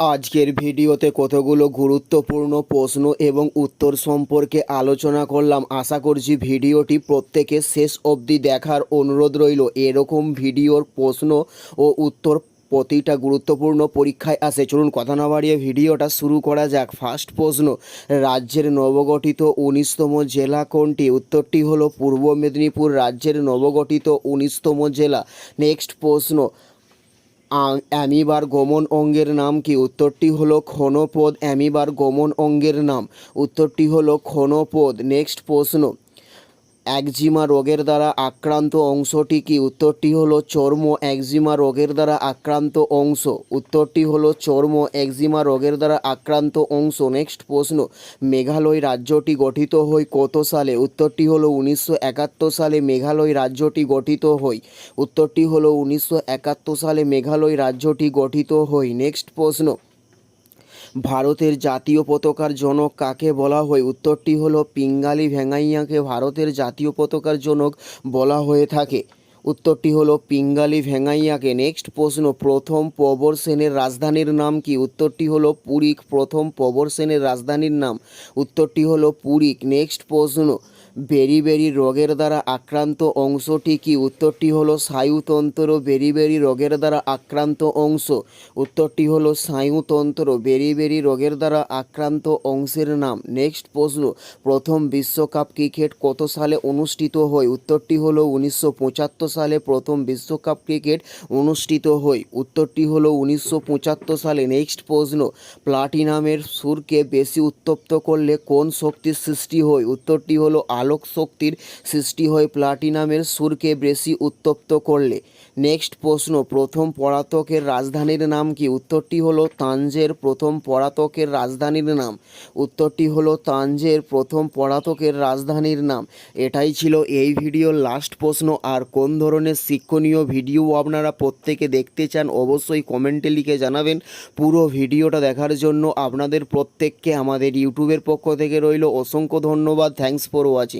আজকের ভিডিওতে কতগুলো গুরুত্বপূর্ণ প্রশ্ন এবং উত্তর সম্পর্কে আলোচনা করলাম। আশা করছি ভিডিওটি প্রত্যেকে শেষ অবধি দেখার অনুরোধ রইল। এরকম ভিডিওর প্রশ্ন ও উত্তর প্রতিটা গুরুত্বপূর্ণ পরীক্ষায় আসে। চলুন কথা না বাড়িয়ে ভিডিওটা শুরু করা যাক। ফার্স্ট প্রশ্ন, রাজ্যের নবগঠিত উনিশতম জেলা কোনটি? উত্তরটি হলো পূর্ব মেদিনীপুর রাজ্যের নবগঠিত উনিশতম জেলা। নেক্সট প্রশ্ন অ্যামিবার গমন অঙ্গের নাম কি? উত্তরটি হলো ক্ষণপদ অ্যামিবার গমন অঙ্গের নাম। উত্তরটি হলো ক্ষণপদ। নেক্সট প্রশ্ন। একজিমা রোগের দ্বারা আক্রান্ত অংশটি কি? উত্তরটি হলো চর্ম একজিমা রোগের দ্বারা আক্রান্ত অংশ। উত্তরটি হলো চর্ম একজিমা রোগের দ্বারা আক্রান্ত অংশ। নেক্সট প্রশ্ন। মেঘালয় রাজ্যটি গঠিত হয় কত সালে? উত্তরটি হলো উনিশশো একাত্তর সালে মেঘালয় রাজ্যটি গঠিত হয় উত্তরটি হলো উনিশশো সালে মেঘালয় রাজ্যটি গঠিত হয় নেক্সট প্রশ্ন। ভারতের জাতীয় পতাকার জনক কাকে বলা হয়? উত্তরটি হলো পিঙ্গালি ভেঙ্গাইয়াকে ভারতের জাতীয় পতাকার জনক বলা হয়ে থাকে। উত্তরটি হলো পিঙ্গালি ভেঙ্গাইয়াকে নেক্সট প্রশ্ন, প্রথম পবর সেনের রাজধানীর নাম কি? উত্তরটি হলো পুরীক প্রথম পবর সেনের রাজধানীর নাম। উত্তরটি হলো পুরীক নেক্সট প্রশ্ন বেরিবেরি রোগের দ্বারা আক্রান্ত অংশটি কি উত্তরটি হলো স্নায়ুতন্ত্র বেরিবেরি রোগের দ্বারা আক্রান্ত অংশ। উত্তরটি হলো স্নায়ুতন্ত্র বেরিবেরি রোগের দ্বারা আক্রান্ত অংশের নাম। নেক্সট প্রশ্ন, প্রথম বিশ্বকাপ ক্রিকেট কত সালে অনুষ্ঠিত হয়? উত্তরটি হলো উনিশশো পঁচাত্তর সালে প্রথম বিশ্বকাপ ক্রিকেট অনুষ্ঠিত হয়। উত্তরটি হলো উনিশশো পঁচাত্তর সালে। নেক্সট প্রশ্ন, প্লাটিনামের সুরকে বেশি উত্তপ্ত করলে কোন শক্তির সৃষ্টি হয়? উত্তরটি হলো আলোক শক্তির সৃষ্টি হয় প্লাটিনামের সুরকে বেশি উত্তপ্ত করলে। নেক্সট প্রশ্ন, প্রথম পরাতকের রাজধানীর নাম কি? উত্তরটি হলো তাঞ্জের প্রথম পরাতকের রাজধানীর নাম। উত্তরটি হলো তাঞ্জের প্রথম পরাতকের রাজধানীর নাম। এটাই ছিল এই ভিডিওর লাস্ট প্রশ্ন। আর কোন ধরনের শিক্ষণীয় ভিডিও আপনারা প্রত্যেকে দেখতে চান, অবশ্যই কমেন্টে লিখে জানাবেন। পুরো ভিডিওটা দেখার জন্য আপনাদের প্রত্যেককে আমাদের ইউটিউবের পক্ষ থেকে রইল। অসংখ্য ধন্যবাদ। Thanks for watching